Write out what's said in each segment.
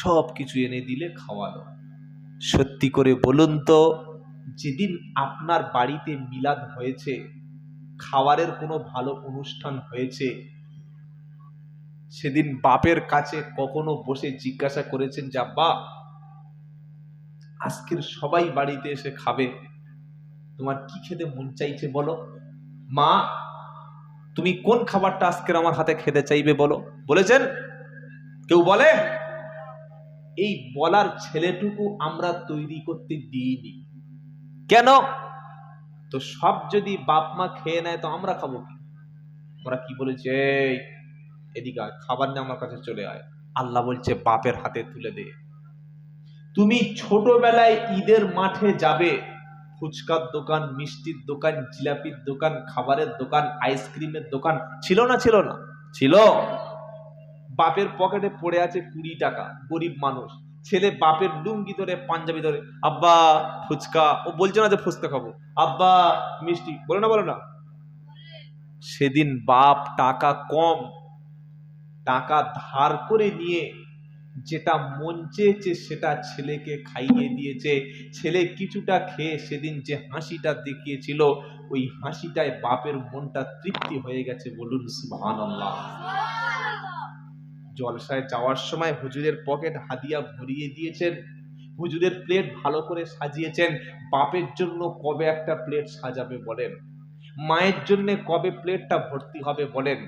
সব কিছু এনে দিলে খাওয়ানো সত্যি করে বলুন তো, যেদিন আপনার বাড়িতে মিলাদ হয়েছে খাবারের কোনো ভালো অনুষ্ঠান হয়েছে? সেদিন বাপের কাছে কখনো বসে জিজ্ঞাসা করেছেন যে, আব্বা, আজকের সবাই বাড়িতে এসে খাবে। তোমার কি খেতে মন চাইছে বলো? মা, তুমি কোন খাবারটা আজকের আমার হাতে খেতে চাইবে বলো? বলেছেন? কেউ বলে? এই বলার ছেলেটুকু আমরা তৈরি করতে দিইনি। কেন? তো সব যদি বাপ মা খেয়ে নেয় তো আমরা খাব কি? আমরা কি বলেছি এই এদিকে খাবার নিয়ে আমার কাছে চলে আয়। আল্লাহ বলছে বাপের হাতে তুলে দে। তুমি ছোটবেলায় ঈদের মাঠে যাবে ফুচকার দোকান মিষ্টির দোকান জিলাপির দোকান খাবারের দোকান আইসক্রিমের দোকান ছিল না ছিল না? ছিল। বাপের পকেটে পড়ে আছে কুড়ি টাকা, গরিব মানুষ। ছেলে বাপের লুঙ্গি ধরে, পাঞ্জাবি ধরে, আব্বা, ফুচকা। ও বলছে না যে ফুচকা খাব। আব্বা, মিষ্টি। বলে না, বলো না। সেদিন বাপ টাকা কম, টাকা ধার করে নিয়ে যেটা মন চেয়েছে সেটা ছেলেকে খাইয়ে দিয়েছে। ছেলে কিছুটা খেয়ে সেদিন যে হাসিটা দেখিয়েছিল, ওই হাসিটায় বাপের মনটা তৃপ্তি হয়ে গেছে বলুন, সুবহানাল্লাহ। জলসায় যাওয়ার সময় হুজুরের পকেট হাদিয়া ভরিয়ে দিয়েছেন। হুজুরের প্লেট ভালো করে সাজিয়েছেন। বাপের জন্য কবে একটা প্লেট সাজাবে বলেন? মায়ের জন্য কবে প্লেটটা ভর্তি হবে বলেন?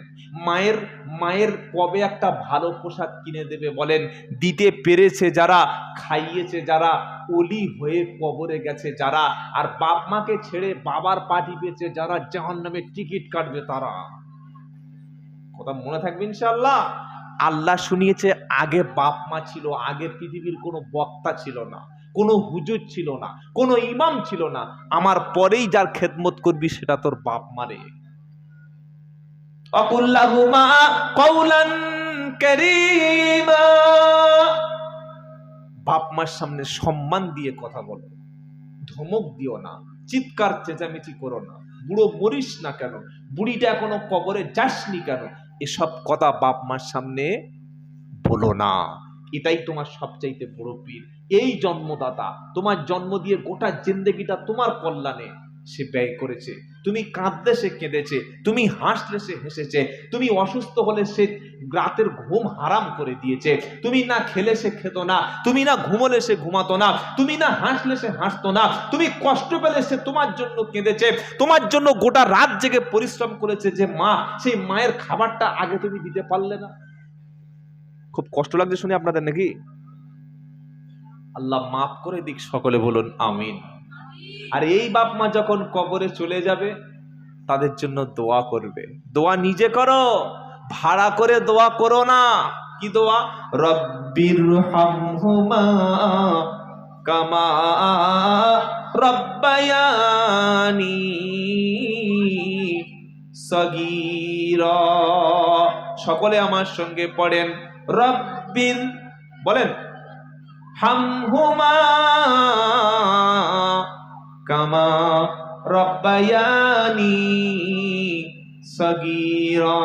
মায়ের মায়ের কবে একটা ভালো পোশাক কিনে দেবে বলেন? দিতে পেরেছে যারা, খাইয়েছে যারা, অলি হয়ে কবরে গেছে যারা, আর বাপ মাকে ছেড়ে বাবার পাটি পেয়েছে যারা জাহান নামে টিকিট কাটবে তারা। কথা মনে থাকবে ইনশাল্লাহ আল্লাহ শুনিয়েছে, আগে বাপ মা ছিল, আগে পৃথিবীর কোনো বক্তা ছিল না, কোনো হুজুর ছিল না, কোনো ইমাম ছিল না। আমার পরেই যার খেদমত করবি, সেটা তোর বাপ মারে বাপ মার সামনে সম্মান দিয়ে কথা বলো। ধমক দিও না, চিৎকার চেঁচামেচি করো না। বুড়ো মরিস না কেন? বুড়িটা এখনও কবরে যাসনি কেন? এসব কথা বাপ মার সামনে বলো না। এটাই তোমার সবচাইতে বড় পীর। এই জন্মদাতা, তোমার জন্ম দিয়ে গোটা জিন্দগিটা তোমার কল্যাণে। সে ব্যয় করেছে। তুমি কাঁদলে সে কেঁদেছে, তুমি হাসলে সে হেসেছে, তুমি অসুস্থ হলে সে রাতের ঘুম হারাম করে দিয়েছে। তুমি না খেলে সে খেত না, তুমি না ঘুমলে সে ঘুমাতো না, তুমি না হাসলে সে হাসতো না, তুমি কষ্ট পেলে সে তোমার জন্য কেঁদেছে, তোমার জন্য গোটা রাত জেগে পরিশ্রম করেছে যে, মা, সেই মায়ের খাবারটা আগে তুমি দিতে পারলে না। খুব কষ্ট লাগছে শুনে আপনাদের নাকি? আল্লাহ মাফ করে দিক সকলে বলুন, আমিন। আর এই বাপ মা যখন কবরে চলে যাবে, তাদের জন্য দোয়া করবে। দোয়া নিজে করো, ভাড়া করে দোয়া করো না। কি দোয়া? রব্বির কামা রব্বায়ানি সগীরা। সকলে আমার সঙ্গে পড়েন, রব্বির, বলেন, হামহুমা কামা রব্বায়ানি সগীরা।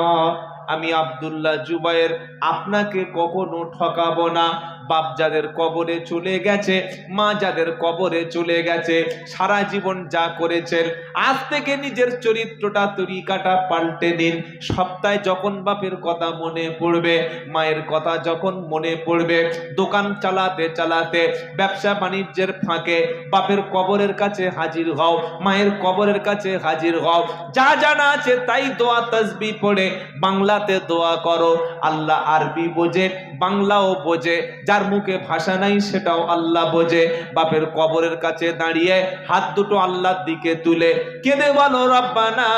আমি আব্দুল্লাহ জুবাইর আপনাকে কখনো ঠকাবো না। বাপ যাদের কবরে চলে গেছে, মা যাদের কবরে চলে গেছে, সারা জীবন যা করেছেন, আজ থেকে নিজের চরিত্রটা তরিকাটা পাল্টে দিন সপ্তাহে যখন বাপের কথা মনে পড়বে, মায়ের কথা যখন মনে পড়বে, দোকান চালাতে চালাতে, ব্যবসা বাণিজ্যের ফাঁকে বাপের কবরের কাছে হাজির হও, মায়ের কবরের কাছে হাজির হও। যা জানা আছে তাই দোয়া তসবি পড়ে, বাংলাতে দোয়া করো। আল্লাহ আরবি বোঝে, বাংলাও বোঝে। যার মুখে ভাষা নাই সেটাও আল্লাহ বোঝে। বাপের কবরের কাছে দাঁড়িয়ে হাত দুটো আল্লাহর দিকে তুলে, কেঁদে বলো, রব্বানা,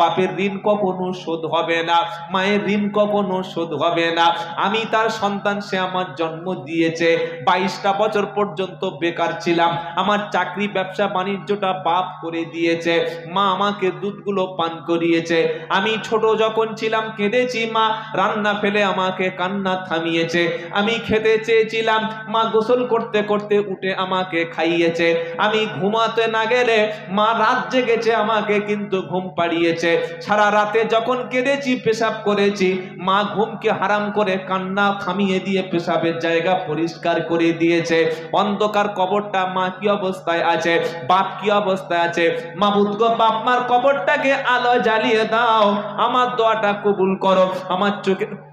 বাপের ঋণ কখনো শোধ হবে না, মায়ের ঋণ কখনো শোধ হবে না। আমি তার সন্তান, সে আমার জন্ম দিয়েছে। বাইশটা বছর পর্যন্ত বেকার ছিলাম। আমার চাকরি, ব্যবসা, বাণিজ্যটা বাপ করে দিয়েছে। মা আমাকে দুধগুলো পান করিয়েছে। আমি ছোট যখন ছিলাম, কেঁদেছি মা। রান্না ফেলে আমাকে কান্না থামিয়েছে। আমি খেতে চেয়েছিলাম। মা গোসল করতে করতে উঠে আমাকে খাইয়েছে। আমি ঘুমাতে না গেলে মা রাত জেগেছে আমাকে কিন্তু ঘুম পাড়িয়েছে। সারা রাতে যখন কেঁদেছি, পেশাব করেছি, মা ঘুমকে হারাম করে কান্না থামিয়ে দিয়ে পেশাবের জায়গা পরিষ্কার করে দিয়েছে। অন্ধকার কবরটা মা কি অবস্থায় আছে? বাপ কি অবস্থায় আছে? মাবুদ গো, বাপ মার কবরটাকে আলো জ্বালিয়ে দাও। আমার দোয়াটা কবুল করো। আমার চোখে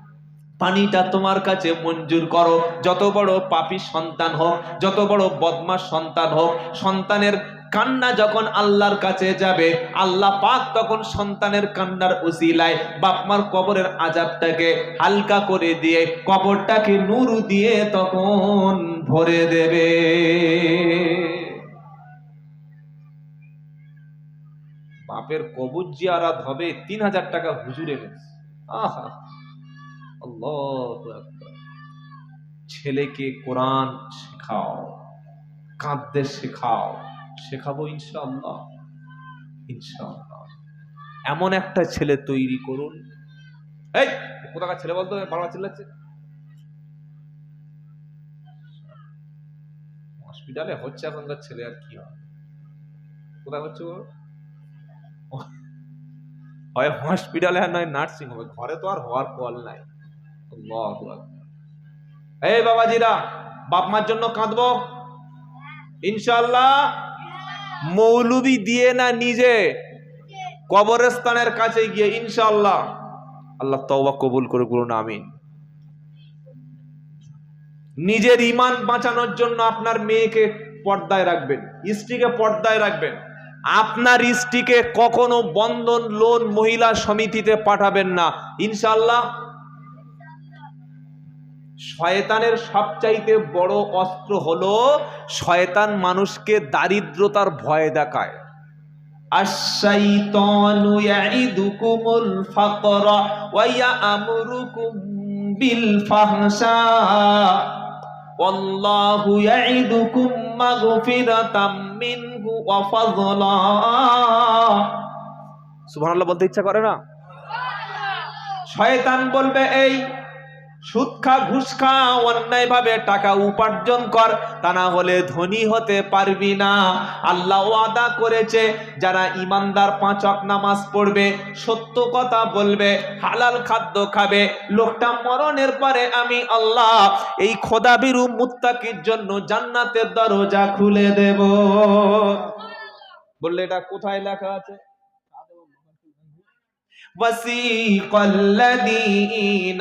পানিটা তোমার কাছে মঞ্জুর করো। যত বড় পাপী সন্তান হোক, যত বড় বদমাস সন্তান হোক, সন্তানের কান্না যখন আল্লাহর কাছে যাবে, আল্লাহ পাক তখন সন্তানের কান্নার উসিলায় বাপমার কবরের আজাবটাকে হালকা করে দিয়ে কবরটাকে নূর দিয়ে তখন ভরে দেবে। বাপের কবর জিয়ারাত হবে তিন হাজার টাকা হুজুরে আহা। ছেলেকে কোরআন শেখাও, কাঁদতে শেখাও, শেখাবো ইনশাআল্লাহ ইনশাআল্লাহ। এমন একটা ছেলে তৈরি করুন। এই, কোথাকার ছেলে বলতো? বাংলা চিল্লাচ্ছে। হসপিটালে হচ্ছে এখনকার ছেলে, আর কি হয় কোথায় হচ্ছে হয় হসপিটালে আর নয়, নার্সিং হোমে। ঘরে তো আর হওয়ার কল নাই। এই বাবাজিরা, বাপ মার জন্য কাঁদবো? ইনশাআল্লাহ মৌলবি দিয়ে না নিজে কবরস্থানের কাছে গিয়ে ইনশাআল্লাহ আল্লাহ তওবা কবুল করে বলুন, আমিন। নিজের ইমান বাঁচানোর জন্য আপনার মেয়েকে পর্দায় রাখবেন, স্ত্রীকে পর্দায় রাখবেন। আপনার স্ত্রীকে কখনো বন্ধন লোন মহিলা সমিতিতে পাঠাবেন না। ইনশাআল্লাহ শয়তানের সবচাইতে বড় অস্ত্র হলো শয়তান মানুষকে দারিদ্রতার ভয় দেখায়। ইয়াইদুকুমুল ফাকরা ওয়া ইয়া'মুরুকুম বিল ফাহশা। ওয়াল্লাহু ইয়াইদুকুম মাগফিরাতাম মিনহু ওয়া ফাযলা। সুবহানাল্লাহ বলতে ইচ্ছা করে না? শয়তান বলবে এই সুদ খা ঘুষ খা অন্যায় ভাবে টাকা উপার্জন কর তা না হলে ধনী হতে পারবি না আল্লাহ ওয়াদা করেছে যারা ইমানদার পাঁচক নামাজ পড়বে সত্য কথা বলবে হালাল খাদ্য খাবে লোকটা মরণের পরে আমি আল্লাহ এই খোদাবিরু মুত্তাকির জন্য জান্নাতের দরজা খুলে দেব বললে এটা কোথায় লেখা আছে وسيق الذين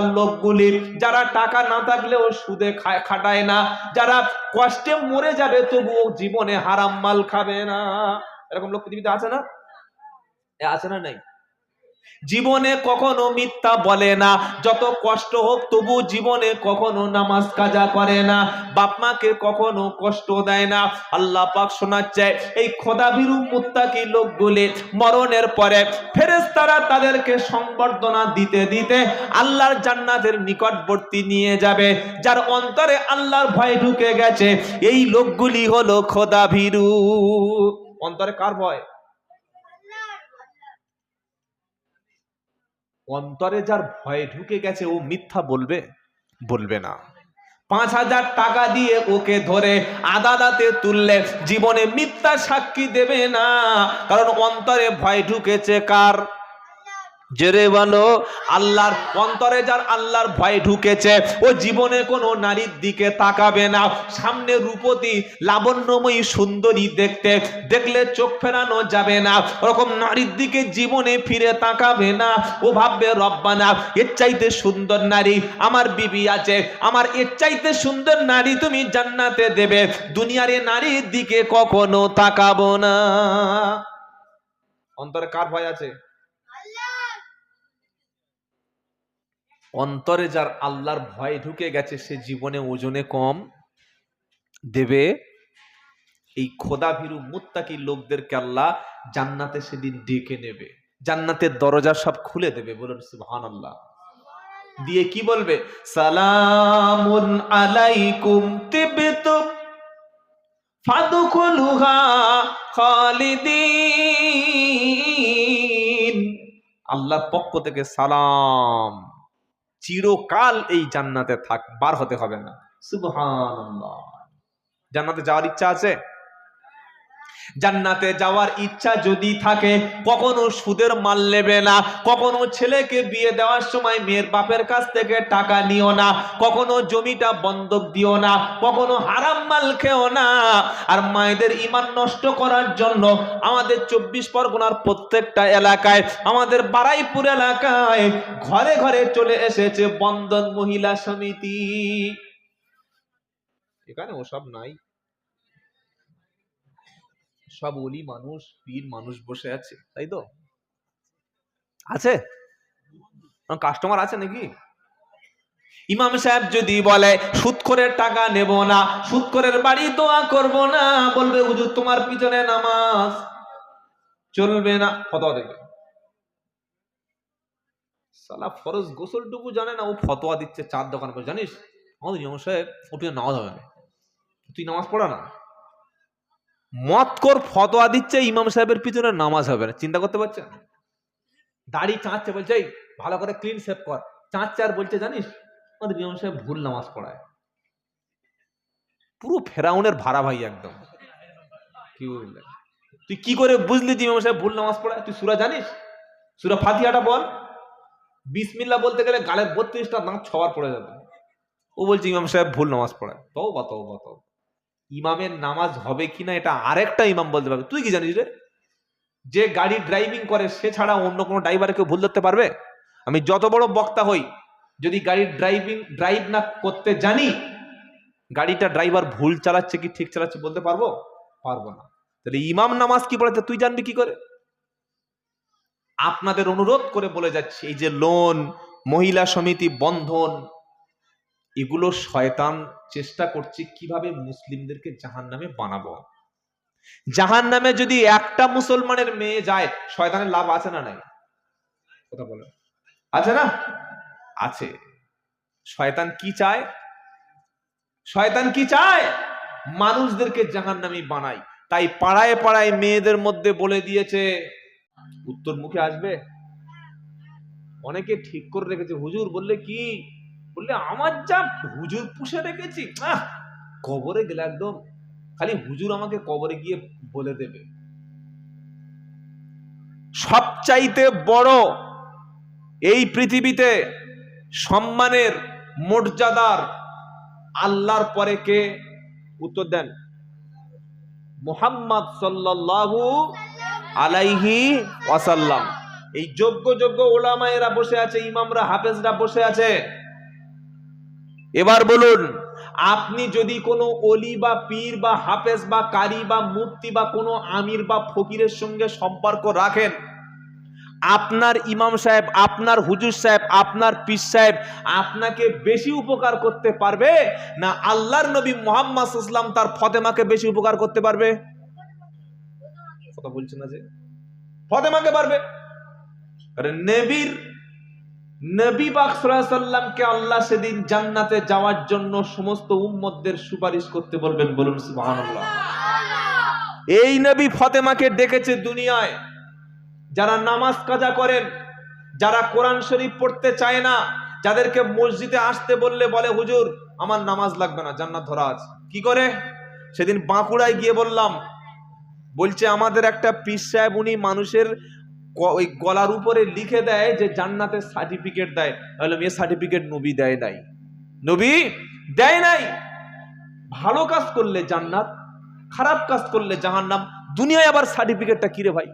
লোকগুলি, যারা টাকা না থাকলেও সুদে খাটায় না, যারা কষ্টে মরে যাবে তবুও জীবনে হারাম মাল খাবে না। এরকম লোক পৃথিবীতে আছে না? আছে না নাই? জীবনে কখনো মিথ্যা বলে না। যত কষ্ট হোক, তবু জীবনে কখনো নামাজ কাজা করে না। বাপ মাকে কখনো কষ্ট দেয় না। আল্লাহ পাক শোনাচ্ছে, এই খোদাবিরু মুত্তাকি লোকগুলি মরণের পরে ফেরেশতারা তাদেরকে সংবর্ধনা দিতে দিতে আল্লাহর জান্নাতের নিকটবর্তী নিয়ে যাবে। যার অন্তরে আল্লাহর ভয় ঢুকে গেছে। এই লোকগুলি হলো খোদাভীরু। অন্তরে কার ভয়? অন্তরে যার ভয় ঢুকে গেছে, ও মিথ্যা বলবে বলবে না। পাঁচ হাজার টাকা দিয়ে ওকে ধরে আদালতে তুললে জীবনে মিথ্যা সাক্ষী দেবে না, কারণ অন্তরে ভয় ঢুকেছে কার? জেরে বলো, আল্লাহর অন্তরে যার আল্লাহর ভয় ঢুকেছে, ও জীবনে কোনো নারীর দিকে তাকাবে না। সামনে রূপতী লাবণ্যময়ী সুন্দরী দেখতে, দেখলে চোখ ফেরানো যাবে না। ওরকম নারীর দিকে জীবনে ফিরে তাকাবে না। ও ভাববে, রব্বানা, এর চাইতে সুন্দর নারী আমার বিবি আছে। আমার এর চাইতে সুন্দর নারী তুমি জান্নাতে দেবে। দুনিয়ারে নারীর দিকে কখনো তাকাবো না। অন্তরে কার ভয় আছে? অন্তরে যার আল্লাহর ভয় ঢুকে গেছে, সে জীবনে ওজনে কম দেবে। এই খোদা ভীরু মুত্তাকি লোকদেরকে আল্লাহ জান্নাতে সেদিন ডেকে নেবে। জান্নাতের দরজা সব খুলে দেবে, বলুন সুবহান আল্লাহ দিয়ে কি বলবে? সালামুন আলাইকুম তিবতুম ফাদখুলুহা খালিদিন। আল্লাহর পক্ষ থেকে সালাম। চিরকাল এই জান্নাতে থাক বার হতে হবে না। জান্নাতে যাওয়ার ইচ্ছা আছে? জান্নাতে যাওয়ার ইচ্ছা যদি থাকে, কখনো সুদের মাল নেবে না, কখনো ছেলেকে বিয়ে দেওয়ার সময় মেয়ের বাপের কাছ থেকে টাকা নিও না, কখনো জমিটা বন্ধক দিও না, কখনো হারাম মাল খেও না। আর মায়েদের ইমান নষ্ট করার জন্য আমাদের চব্বিশ পরগনার প্রত্যেকটা এলাকায়, আমাদের বারাইপুর এলাকায় ঘরে ঘরে চলে এসেছে বন্ধন মহিলা সমিতি। এখানে ওসব নাই। সব অলি মানুষ পীর মানুষ বসে আছে তাই তো? আছে? কাস্টমার আছে নাকি? ইমাম সাহেব যদি বলে সুৎখরের টাকা নেব না সুৎখরের বাড়ি দোয়া করব না বলবে হুজুর তোমার পিছনে নামাজ চলবে না। ফতোয়া দেবে। সালা ফরজ গোসলটুকু জানে না ও ফতোয়া দিচ্ছে চার দোকান করে। জানিস? আমাদের ইমাম সাহেব ও তুই নামাজ হবে না। তুই নামাজ পড়া না? মতকর ফতোয়া দিচ্ছে ইমাম সাহেবের পিছনে নামাজ হবে না। চিন্তা করতে পারছেন? দাড়ি চাঁচছে বলছে "এই, ভালো করে ক্লিন সেভ কর। চাঁচছে আর বলছে জানিস আমাদের ইমাম সাহেব ভুল নামাজ পড়ায়। পুরো ফেরাউনের ভাড়া ভাই একদম। কি বললেন? তুই কি করে বুঝলি যে ইমাম সাহেব ভুল নামাজ পড়ায়? তুই সুরা জানিস? সুরা ফাতিহাটা বল। বিসমিল্লা বলতে গেলে গালের বত্রিশটা দাঁত ছবার পড়ে যাবে। ও বলছে ইমাম সাহেব ভুল নামাজ পড়ায়। তও বা তও বা তও ইমামের নামাজ হবে কিনা এটা আরেকটা ইমাম বলতে পারবে। তুই কি জানিস রে? যে গাড়ি ড্রাইভিং করে, সে ছাড়া অন্য কোনো ড্রাইভারে কেউ ভুল ধরতে পারবে? আমি যত বড় বক্তা হই, যদি গাড়ির ড্রাইভিং ড্রাইভ না করতে জানি, গাড়িটা ড্রাইভার ভুল চালাচ্ছে কি ঠিক চালাচ্ছে বলতে পারব? পারব না। তাহলে ইমাম নামাজ কি পড়াতে তুই জানবি কি করে? আপনাদের অনুরোধ করে বলে যাচ্ছি, এই যে লোন মহিলা সমিতি বন্ধন এগুলো শয়তান চেষ্টা করছে কীভাবে মুসলিমদেরকে জাহান নামে বানাবো। জাহান নামে যদি একটা মুসলমানের মেয়ে যায়, শয়তানের লাভ আছে না নাই? কথা বলে আছে না? আছে। শয়তান কি চায়? শয়তান কি চায়? মানুষদেরকে জাহান নামি বানাই তাই পাড়ায় পাড়ায় মেয়েদের মধ্যে বলে দিয়েছে উত্তর মুখে আসবে? অনেকে ঠিক করে রেখেছে। হুজুর বললে কি? বললে আমার যা হুজুর পুষে রেখেছি আহ, কবরে গেলে একদম খালি হুজুর আমাকে কবরে গিয়ে বলে দেবে। সবচাইতে বড় এই পৃথিবীতে সম্মানের মর্যাদার আল্লাহর পরে কে? উত্তর দেন। মোহাম্মদ সাল্লাল্লাহু আলাইহি ওয়াসাল্লাম। এই যোগ্য যোগ্য ওলামায়েরা বসে আছে ইমামরা হাফেজরা বসে আছে। এবার বলুন, আপনি যদি কোনো অলি বা পীর বা হাফেজ বা কারি বা মুফতি বা কোনো আমির বা ফকিরের সঙ্গে সম্পর্ক রাখেন, আপনার ইমাম সাহেব, আপনার হুজুর সাহেব, আপনার পীর সাহেব আপনাকে বেশি উপকার করতে পারবে না আল্লাহর নবী মোহাম্মদ ইসলাম তার ফতেমাকে বেশি উপকার করতে পারবে? কথা বলছে না যে? ফতেমাকে পারবে? নবীর নবী পাক সাল্লামকে আল্লাহ সেদিন জান্নাতে যাওয়ার জন্য সমস্ত উম্মতদের সুপারিশ করতে বলবেন বলুন সুবহানাল্লাহ। এই নবী ফতেমাকে ডেকেছে দুনিয়ায়। যারা নামাজ কাজা করেন যারা কোরআন শরীফ পড়তে চায় না যাদেরকে মসজিদে আসতে বললে বলে হুজুর আমার নামাজ লাগবে না জান্নাত ধরা আছে। কি করে? সেদিন বাঁকুড়ায় গিয়ে বললাম বলছে আমাদের একটা পীর সাহেব উনি মানুষের ওই গলার উপরে লিখে দেয় যে জান্নাতের সার্টিফিকেট দেয়। তাহলে মেয়ে সার্টিফিকেট নবী দেয় নাই। নবী দেয় নাই। ভালো কাজ করলে জান্নাত, খারাপ কাজ করলে জাহান্নাম। দুনিয়ায় আবার সার্টিফিকেটটা কিরে ভাই?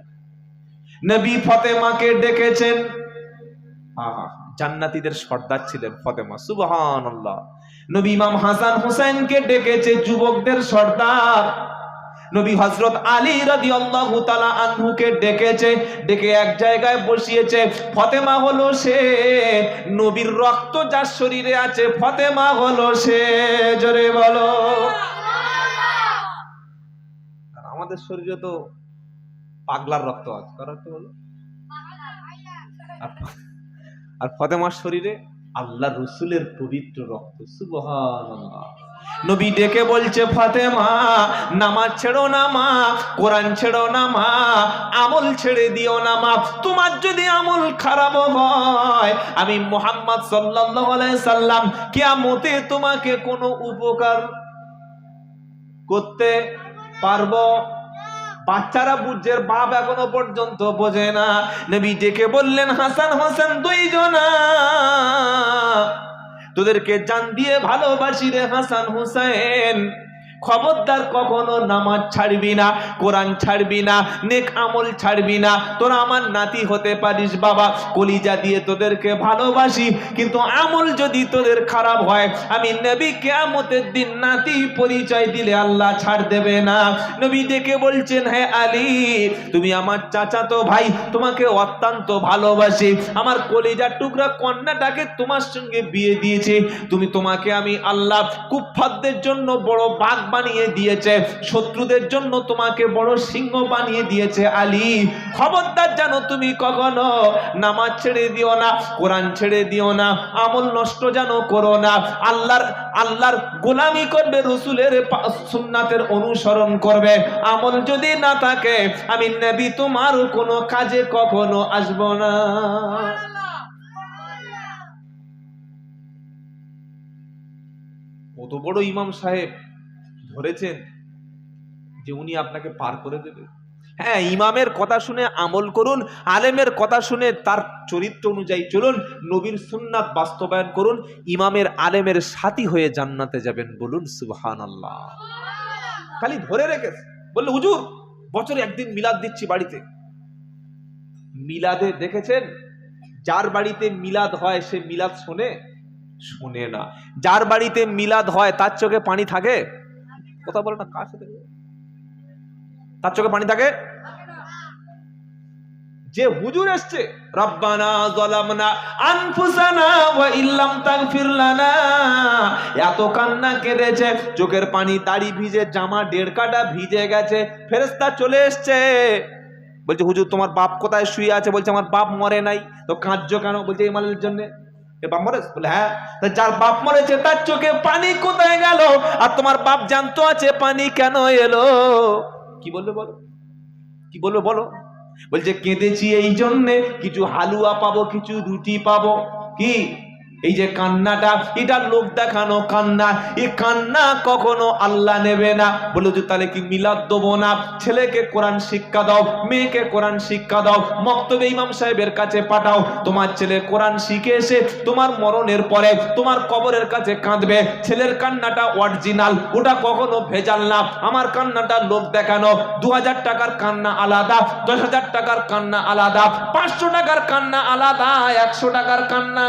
নবী ফতেমাকে ডেকেছেন। জান্নাতীদের সর্দার ছিলেন ফতেমা, সুবহানাল্লাহ। নবী ইমাম হাসান হোসেনকে ডেকেছে যুবকদের সর্দার। নবী হজরত আলী রাদিয়াল্লাহু তাআলা আনহুকে ডেকেছে, ডেকে এক জায়গায় বসিয়েছে, ফতেমা হলো সে, নবীর রক্ত যার শরীরে আছে, ফতেমা হলো সে, জোরে বলো। আমাদের শরীরে তো পাগলার রক্ত আছে, কার রক্ত বলো। আর ফতেমার শরীরে আল্লাহ রসুলের পবিত্র রক্ত, সুবহানাল্লাহ। নবী ডেকে বলছে, ফাতেমা, নামাজ ছেড়ো না মা, কোরআন ছেড়ো না মা, আমল ছেড়ে দিও না মা। তোমার যদি আমল খারাপ হয়, আমি মোহাম্মদ সাল্লাল্লাহু আলাইহি সাল্লাম কিয়ামতে তোমাকে কোনো উপকার করতে পারব? বাচ্চারা বুঝের বাপ এখনও পর্যন্ত বোঝে না। নবী ডেকে বললেন, হাসান, হোসেন, দুইজনা তোদেরকে জান দিয়ে ভালোবাসি রে হাসান হুসাইন। খবরদার কখনো নামাজ ছাড়বি না, কোরআন ছাড়বি না, নেক আমল ছাড়বি না। তোরা আমার নাতি হতে পারিস বাবা, কলিজা দিয়ে তোদেরকে ভালোবাসি, কিন্তু আমল যদি তোদের খারাপ হয়, আমি নবী কেয়ামতের দিন নাতি পরিচয় দিলে আল্লাহ ছাড় দেবে না। নবী ডেকে বলছেন হ্যাঁ আলী, তুমি আমার চাচাতো ভাই, তোমাকে অত্যন্ত ভালোবাসি। আমার কলিজার টুকরা কন্যাটাকে তোমার সঙ্গে বিয়ে দিয়েছি। তুমি তোমাকে আমি আল্লাহ কুফফারদের জন্য বড় বাঘ বানিয়ে দিয়েছে। শত্রুদের জন্য তোমাকে বড় সিংহ বানিয়ে দিয়েছে আলী। খবরদার জানো তুমি কখনো, নামাজ ছেড়ে দিও না, কোরআন ছেড়ে দিও না, আমল নষ্ট জানো করো না। আল্লাহর আল্লাহর গোলামি করবে, রসুলের সুন্নাতের অনুসরণ করবে। আমল যদি না থাকে, আমি নেবি তোমার কোনো কাজে কখনো আসব না। কত বড় ইমাম সাহেব। ধরেছেন যে উনি আপনাকে পার করে দেবে। হ্যাঁ ইমামের কথা শুনে আমল করুন, আলেমের কথা শুনে তার চরিত্র অনুযায়ী চলুন, নবীর সুন্নাত বাস্তবায়ন করুন, ইমামের আলেমের সাথী হয়ে জান্নাতে যাবেন বলুন সুবহান আল্লাহ খালি ধরে রেখেছে। বললে, হুজুর, বছরে একদিন মিলাদ দিচ্ছি বাড়িতে। মিলাদে দেখেছেন, যার বাড়িতে মিলাদ হয় সে মিলাদ শোনে? শোনে না। যার বাড়িতে মিলাদ হয় তার চোখে পানি থাকে? কথা বলে না, কার সাথে তার চোখে পানি থাকে? যে হুজুর এসছে, রব্বানা যালামনা আনফুসানা ওয়া ইল্লাম তাগফির এত কান্না কেঁদেছে, চোখের পানি, দাড়ি ভিজে, জামা দেড় কাটা ভিজে গেছে, ফেরেশতা চলে এসছে। বলছে, হুজুর, তোমার বাপ কোথায় শুয়ে আছে? বলছে, আমার বাপ মরে নাই। তো কাঁদছো কেন? বলছে, এই মালের জন্য। বাপ মরে বলে হ্যাঁ যার বাপ মরেছে, তার চোখে পানি কোথায় গেল? আর তোমার বাপ জানতো আছে, পানি কেন এলো? কি বলবে বলো? কি বলবে বলো? বলছে, কেঁদেছি এই জন্যে, কিছু হালুয়া পাবো, কিছু রুটি পাবো। কি? এই যে কান্নাটা, এটা লোক দেখানো কান্না। এই কান্না কখনো আল্লাহ নেবে না। বলে যে, তাহলে কি মিলাদ দেবো না? ছেলেকে কোরআন শিক্ষা দাও, মেয়েকে কোরআন শিক্ষা দাও, মক্তবে ইমাম সাহেবের কাছে পাঠাও। তোমার ছেলে কোরআন শিখে এসে তোমার মরণের পরে তোমার কবরের কাছে কাঁদবে। ছেলের কান্নাটা অরিজিনাল ওটা কখনো ভেজাল না। আমার কান্নাটা লোক দেখানো দু হাজার টাকার কান্না আলাদা দশ হাজার টাকার কান্না আলাদা, পাঁচশো টাকার কান্না আলাদা, একশো টাকার কান্না।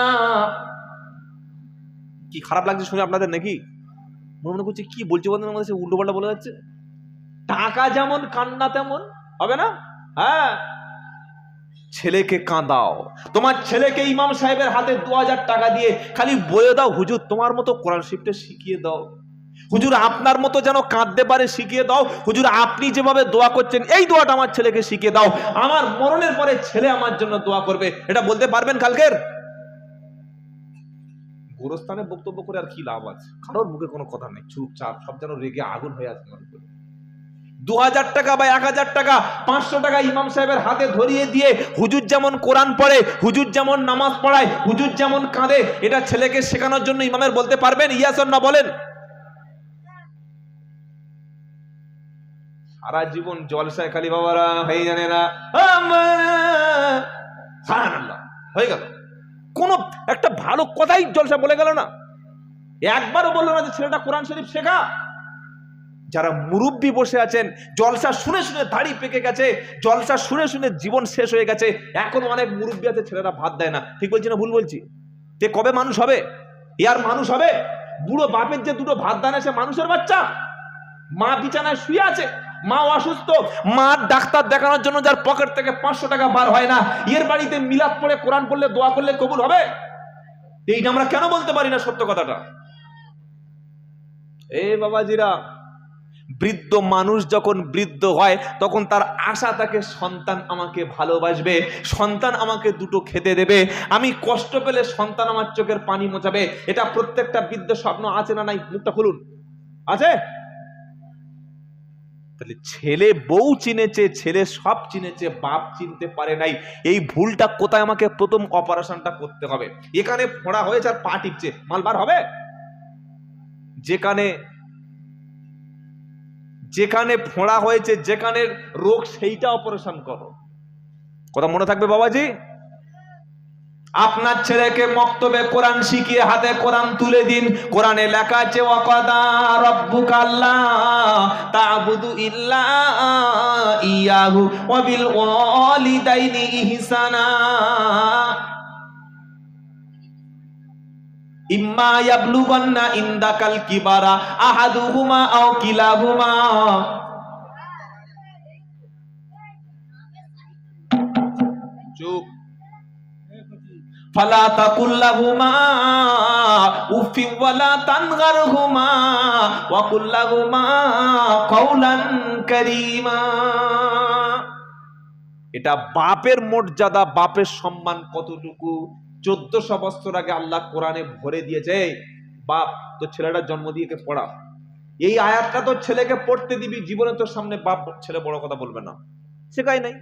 কি খারাপ লাগছে শুনে আপনাদের নাকি? মনে মনে করছে কি বলছে বন্ধু আমাদের উল্টো পাল্টা বলে যাচ্ছে। টাকা যেমন, কান্না তেমন, হবে না? হ্যাঁ। ছেলেকে কাঁদাও। তোমার ছেলেকে ইমাম সাহেবের হাতে দু হাজার টাকা দিয়ে খালি বলে দাও, হুজুর তোমার মতো কোরআন শিফটে শিখিয়ে দাও। হুজুর আপনার মতো যেন কাঁদতে পারে, শিখিয়ে দাও। হুজুর আপনি যেভাবে দোয়া করছেন, এই দোয়াটা আমার ছেলেকে শিখিয়ে দাও। আমার মরণের পরে ছেলে আমার জন্য দোয়া করবে। এটা বলতে পারবেন কালকের? গোরস্থানে বক্তব্য করে আর কি লাভ আছে? কারোর মুখে কোনো কথা নেই, চুপচাপ, সব যেন রেগে আগুন হয়ে আছে উপরে। দু হাজার টাকা বা এক হাজার টাকা, পাঁচশো টাকা ইমাম সাহেবের হাতে ধরিয়ে দিয়ে হুজুর যেমন কোরআন পড়ে, হুজুর যেমন নামাজ পড়ায়, হুজুর যেমন কাঁদে, এটা ছেলেকে শেখানোর জন্য ইমামের বলতে পারবেন? ইয়াসন না বলেন? সারা জীবন জলসায় খালি বাবারা, হয়ে জানে না। হয়ে গেল। কোনো একটা ভালো কথাই জলসা বলে গেল না। একবারও বলল না যে ছেলেটা কোরআন শরীফ শেখা। যারা মুরব্বী বসে আছেন, জলসা শুনে শুনে দাড়ি পেকে গেছে, জলসা শুনে শুনে জীবন শেষ হয়ে গেছে, এখন অনেক মুরব্বী আছে, ছেলেরা ভাত দেয় না। ঠিক বলছি না ভুল বলছি? তে কবে মানুষ হবে? এ আর মানুষ হবে? বুড়ো বাপের যে দুটো ভাত দান সে মানুষের বাচ্চা? মা বিছানায় শুয়ে আছে। মা অসুস্থ, মা ডাক্তার দেখানোর জন্য যার পকেট থেকে পাঁচশো টাকা বার হয় না, এর বাড়িতে মিলাদ পড়ে, কোরআন পড়লে, দোয়া করলে কবুল হবে? এইটা আমরা কেন বলতে পারি না সত্য কথাটা? এ বাবাজিরা, বৃদ্ধ মানুষ যখন বৃদ্ধ হয়, তখন তার আশা থাকে, সন্তান আমাকে ভালোবাসবে, সন্তান আমাকে দুটো খেতে দেবে, আমি কষ্ট পেলে সন্তান আমার চোখের পানি মোচাবে এটা প্রত্যেকটা বৃদ্ধ স্বপ্ন আছে না নাই? মুখটা খুলুন। আছে? তাহলে ছেলে বউ চিনেছে, ছেলে সব চিনেছে, বাপ চিনতে পারে নাই। এই ভুলটা কোথায় আমাকে প্রথম অপারেশনটা করতে হবে? এখানে ফোড়া হয়েছে আর পা টিপছে। মালবার হবে? যেখানে যেখানে ফোঁড়া হয়েছে, যেখানে রোগ সেইটা অপারেশন করো। কথা মনে থাকবে বাবাজি? আপনার ছেলেকে মক্তবে কোরআন শিখিয়ে হাতে কোরআন তুলে দিন। কোরআনে লেখা আছে, ওয়াকাদা রব্বুকা আল্লাহ তা'বুদু ইল্লা ইয়াহু ওয়া বিল ওয়ালিদাইনি ইহসানা। ইম্মা ইয়াবলুগান্না ইনদাকাল কিবারা আহাদুহুমা আও কিলাহুমা। চুপ। ফালা এটা বাপের মর্যাদা, বাপের সম্মান কতটুকু? চোদ্দশো বছর আগে আল্লাহ কোরআনে ভরে দিয়েছে বাপ, তোর ছেলেটা জন্ম দিয়ে পড়া এই আয়াতটা তোর ছেলেকে পড়তে দিবি, জীবনে তোর সামনে বাপ ছেলে বড় কথা বলবে না। শেখাই নাই।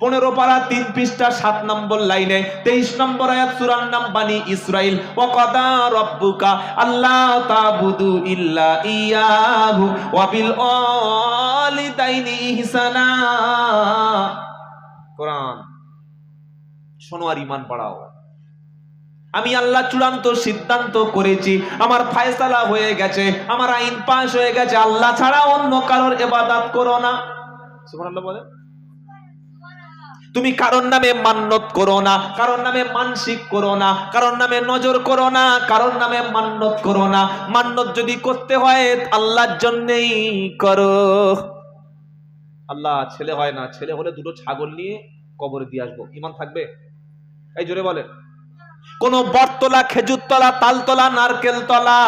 পনেরো পারা, তিন পৃষ্ঠা, সাত নম্বর লাইনে, তেইশ নম্বর আয়াত সুরার নাম বানি ইসরাইল। ও কথা রব্বুকা আল্লাহ তাবুদু ইল্লা ইয়াহু, ওয়া বিল ওয়ালিদাইনি ইহসানা। কোরআন, শোনো আর ইমান বাড়াও। আমি আল্লাহ চূড়ান্ত সিদ্ধান্ত করেছি, আমার ফায়সালা হয়ে গেছে, আমার আইন পাশ হয়ে গেছে, আল্লাহ ছাড়া অন্য কারোর এবাদাত করো না। সুবহানাল্লাহ বলে তুমি কারোর নামে মান্যত করো না, কারোর নামে মানসিক করো না, কারোর নামে নজর করো না, কারোর নামে মান্যত করো না। মান্যত যদি করতে হয়, আল্লাহর জন্যেই করো। আল্লাহ ছেলে হয় না, ছেলে হলে দুটো ছাগল নিয়ে কবরে দিয়ে আসব। ইমান থাকবে? এই জোরে বলেন। কোন বটতলা, খেজুরতলা, তালতলা নারকেল তলা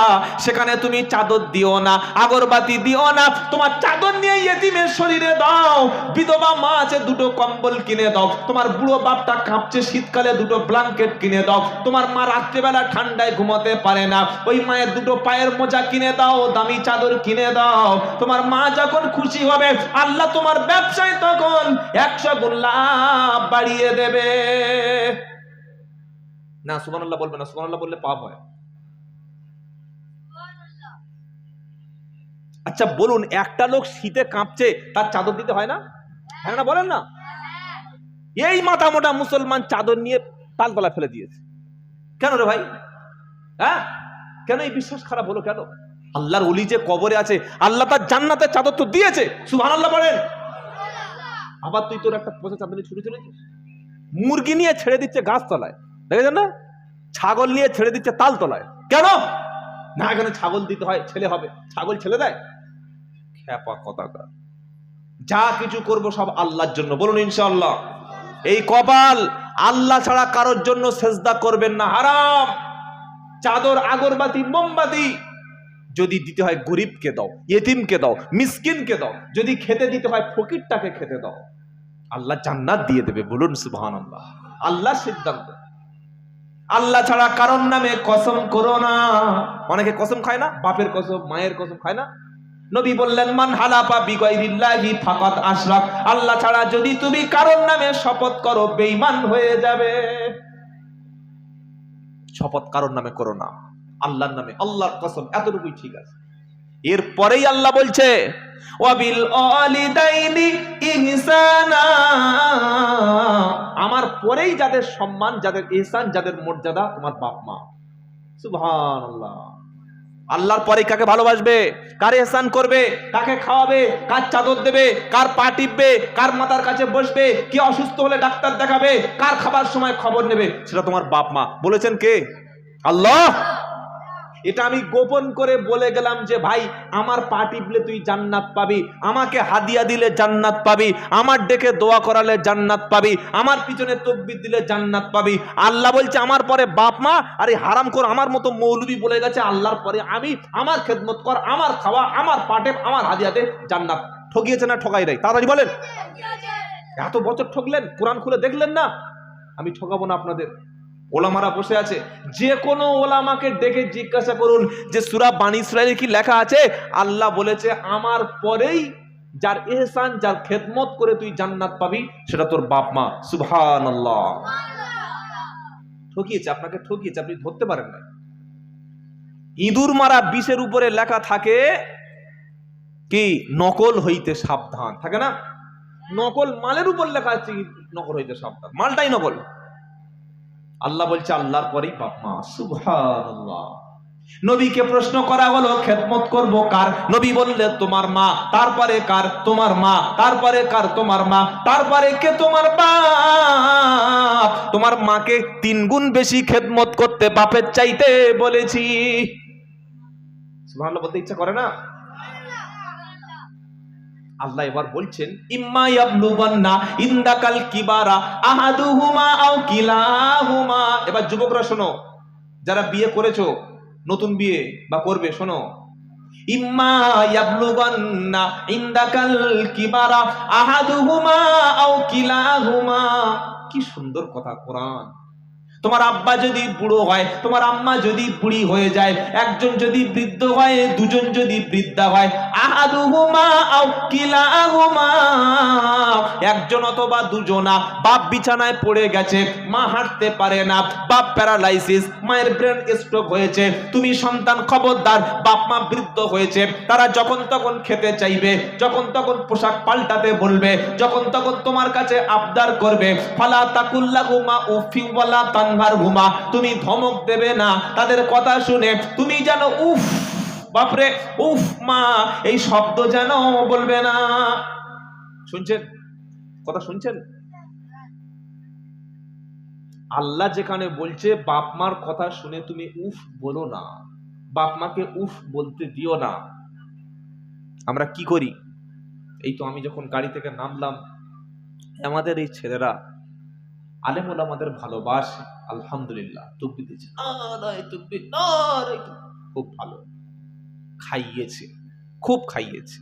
সেখানে তুমি চাদর দিও না, আগরবাতি দিও না, তোমার চাদর নিয়ে ইয়েতিমের শরীরে দাও, বিধবা মা আছে দুটো কম্বল কিনে দাও, তোমার বুড়ো বাপটা কাঁপছে, শীতকালে দুটো ব্ল্যাঙ্কেট কিনে দাও, তোমার মা রাত্রেবেলা ঠান্ডায় ঘুমাতে পারে না, ওই মায়ের দুটো পায়ের মোজা কিনে দাও, দামি চাদর কিনে দাও, তোমার মা যখন খুশি হবে, আল্লাহ তোমার ব্যবসায় তখন একশো গুণ বাড়িয়ে দেবে। না, সুবহানাল্লাহ বলবে না, সুবহানাল্লাহ বললে পাপ হয়। আচ্ছা বলুন, একটা লোক শীতে কাঁপছে, তার চাদর দিতে হয় না? হ্যাঁ না, বলেন না। এই মাথা মোটা মুসলমান চাদর নিয়ে তালতলা ফেলে দিয়েছে। কেন রে ভাই? হ্যাঁ? কেন এই বিশ্বাস খারাপ হলো কেন? আল্লাহর অলি যে কবরে আছে, আল্লাহ তার জান্নাতের চাদর তো দিয়েছে। সুহান আল্লাহ বলেন। আবার তুই তোর একটা পচা চাদর নিয়ে ছুটে চলেছিস? মুরগি নিয়ে ছেড়ে দিচ্ছে গাছতলায়। দেখেছেন না? ছাগল নিয়ে ছেড়ে দিচ্ছে তালতলায়। কেন? না এখানে ছাগল দিতে হয়, ছেলে হবে। ছাগল ছেলে দেয়? খ্যাপা কথাকার যা কিছু করব সব আল্লাহর জন্য। বলুন ইনশাআল্লাহ। এই কপাল আল্লাহ ছাড়া কারোর জন্য সেজদা করবেন না। হারাম। চাদর, আগরবাতি, মোমবাতি যদি দিতে হয় গরিবকে দাও, ইয়েতিমকে দাও, মিসকিনকে দাও, যদি খেতে দিতে হয় ফকিরটাকে খেতে দাও, আল্লাহ জান্নাত দিয়ে দেবে। বলুন সুবহানাল্লাহ। আল্লাহ সিদ্ধান্ত। আল্লাহ ছাড়া কারণ নামে কসম করো না। অনেকে কসম খায় না, বাপের কসম, মায়ের কসম খায় না। নবী বললেন, মান হালাফা বিগাইরিল্লাহি ফাকাত আশরাক। আল্লাহ ছাড়া যদি তুমি কারণ নামে শপথ করো, বেঈমান হয়ে যাবে। শপথ কারণ নামে করো না, আল্লাহর নামে। আল্লাহর কসম, এতটুকুই ঠিক আছে। এরপরেই আল্লাহ বলছে আমার পরেই যাদের সম্মান, যাদের ইহসান, যাদের মর্যাদা, তোমার বাপ মা। সুবহানাল্লাহ। আল্লাহর পরে কাকে ভালোবাসবে? কার এহসান করবে? কাকে খাওয়াবে? কার চাদর দেবে? কার পা টিপবে? কার মাথার কাছে বসবে? কে অসুস্থ হলে ডাক্তার দেখাবে? কার খাবার সময় খবর নেবে? সেটা তোমার বাপ মা। বলেছেন কে? আল্লাহ! এটা আমি গোপন করে বলে গেলাম যে, ভাই, আমার পা টিপলে তুই জান্নাত পাবি। আমাকে হাদিয়া দিলে জান্নাত পাবি। আমার ডেকে দোয়া করালে জান্নাত পাবি। আমার পিছনে তকবির দিলে জান্নাত পাবি। আল্লাহ বলছে, আমার পরে বাপ মা, আর এই হারাম কর, আমার মতো মৌলবি বলে গেছে, আল্লাহর পরে আমি, আমার খেদমত কর, আমার খাওয়া, আমার পাটে আমার হাদিয়াতে জান্নাত। ঠকিয়েছে না ঠকাই নাই? তাড়াতাড়ি বলেন। এত বছর ঠকলেন কোরআন খুলে দেখলেন না? আমি ঠকাবো না আপনাদের। ওলামারা বসে আছে। যে কোনো ওলামাকে ডেকে জিজ্ঞাসা করুন যে, সুরা বাণী ইসরায়েলে কি লেখা আছে? আল্লাহ বলেছে, আমার পরেই যার এহসান, যার খেদমত করে তুই জান্নাত পাবি, সেটা তোর বাপ মা। সুবহান আল্লাহ ঠকিয়েছে, আপনাকে ঠকিয়েছে, আপনি ধরতে পারেন না ইঁদুর মারা বিষের উপরে লেখা থাকে কি, নকল হইতে সাবধান। থাকে না? নকল মালের উপর লেখা আছে নকল হইতে সাবধান। মালটাই নকল। আল্লাহ বলছে, আল্লাহর পরেই বাপ মা। সুবহানাল্লাহ। নবীকে প্রশ্ন করা হলো, খেদমত করব কার? নবী বললে, তোমার মা, তারপরে কার? তোমার মা, তারপরে কার? তোমার মা, তারপরে কে? তোমার বাপ। তোমার মাকে তিন গুণ বেশি খেদমত করতে বাপের চাইতে বলেছি। বলতে ইচ্ছা করে না? আল্লাহ এবার বলছেন, ইম্মা ইন্দাকাল কিবারা আহাদুহুমা আও কিলাহুমা। এবার যুবকরা শোনো, যারা বিয়ে করেছ, নতুন বিয়ে বা করবে, শোনো। ইম্মা ইয়াবলুগান্না ইন্দাকাল কিবারা আহাদুহুমা আও কিলাহুমা। কি সুন্দর কথা, কোরআন। তোমার আব্বা যদি বুড়ো হয়, তোমার আম্মা যদি বুড়ি হয়ে যায়, একজন যদি বৃদ্ধ হয়, দুজন যদি বৃদ্ধা হয়, আহাদুহুমা একজন অথবা দুজনা বাপ বিছানায় পড়ে গেছে, মা হাঁটতে পারে না, বাপ প্যারালাইসিস, মায়ের ব্রেন স্ট্রোক হয়েছে, তুমি সন্তান খবরদার, বাপ মা বৃদ্ধ হয়েছে, তারা যখন তখন খেতে চাইবে, যখন তখন পোশাক পাল্টাতে বলবে, যখন তখন তোমার কাছে আবদার করবে, ফালা তাকুল্লাহুমা উফি ওয়ালা তানহার হুমা, তুমি ধমক দেবে না। তাদের কথা শুনে তুমি যেন উফ, বাপরে, উফ মা, এই শব্দ যেন বলবে না। শুনছেন? কথা শুনছেন? আল্লাহ যেখানে বলছে, বাপ মার কথা শুনে তুমি উফ বলো না। বাপ মাকে উফ বলতে দিও না। আমরা কি করি? এই তো আমি যখন গাড়ি থেকে নামলাম, আমাদের এই ছেলেরা আলেমুল আমাদের ভালোবাসে আলহামদুলিল্লাহ। তুব্বি দিয়েছে। খুব ভালো। খাইয়েছে খুব খাইয়েছে।